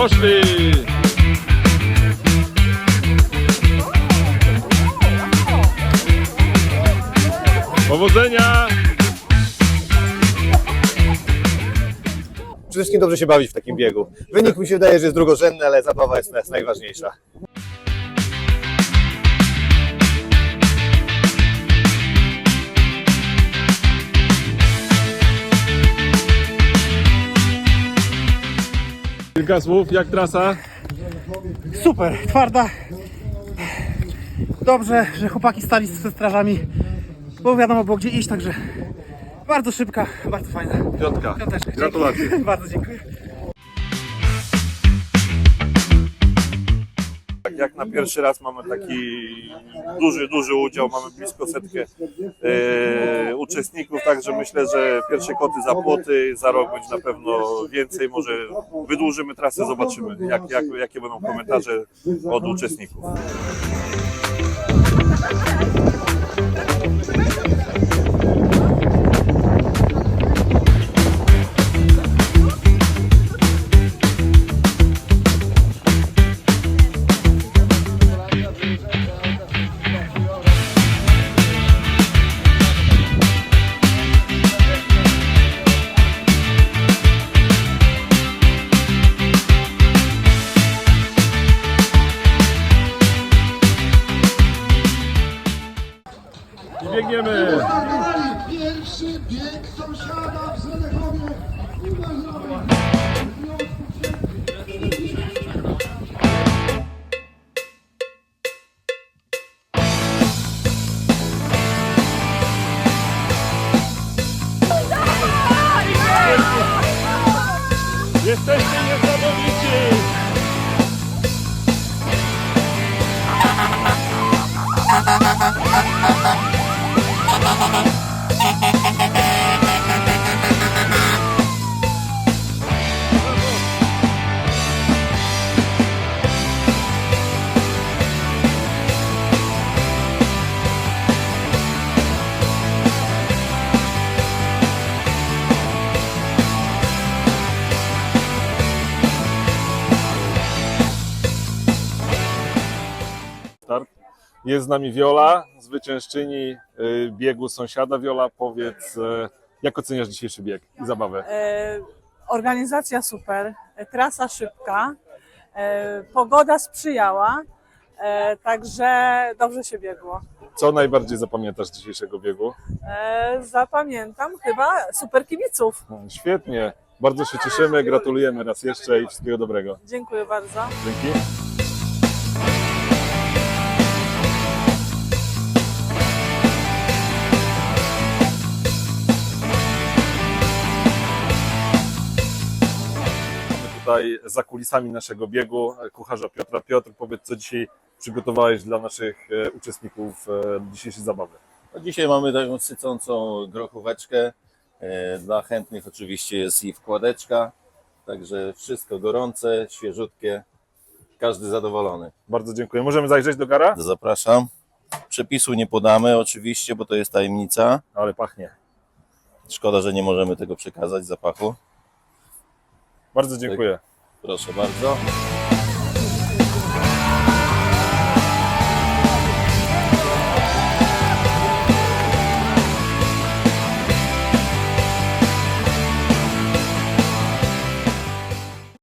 poszli! Powodzenia! Przede wszystkim dobrze się bawić w takim biegu. Wynik mi się wydaje, że jest drugorzędny, ale zabawa jest najważniejsza. Kilka słów, jak trasa? Super, twarda. Dobrze, że chłopaki stali ze strażami, bo wiadomo było gdzie iść, także bardzo szybka, bardzo fajna. Piątka. Piąteczka. Gratulacje. Dzięki. Bardzo dziękuję. Tak jak na pierwszy raz mamy taki duży, duży udział, mamy blisko setkę e, uczestników, także myślę, że pierwsze koty za płoty, za rok będzie na pewno więcej, może wydłużymy trasę, zobaczymy jak, jak, jakie będą komentarze od uczestników. Biegniemy! Pierwszy bieg sąsiada w Zelechowie. Jesteście niesamowici! Start. Jest z nami Wiola, zwyciężczyni y, biegu sąsiada. Wiola, powiedz, y, jak oceniasz dzisiejszy bieg i zabawę? E, Organizacja super, trasa szybka, e, pogoda sprzyjała, e, także dobrze się biegło. Co najbardziej zapamiętasz z dzisiejszego biegu? E, Zapamiętam chyba super kibiców. No, Świetnie, bardzo się cieszymy, gratulujemy raz jeszcze i wszystkiego dobrego. Dziękuję bardzo. Dzięki. Tutaj za kulisami naszego biegu kucharza Piotra. Piotr, powiedz, co dzisiaj przygotowałeś dla naszych e, uczestników e, dzisiejszej zabawy. No dzisiaj mamy taką sycącą grochóweczkę. E, Dla chętnych oczywiście jest i wkładeczka. Także wszystko gorące, świeżutkie. Każdy zadowolony. Bardzo dziękuję. Możemy zajrzeć do gara? Zapraszam. Przepisu nie podamy oczywiście, bo to jest tajemnica. Ale pachnie. Szkoda, że nie możemy tego przekazać zapachu. Bardzo dziękuję. Proszę bardzo.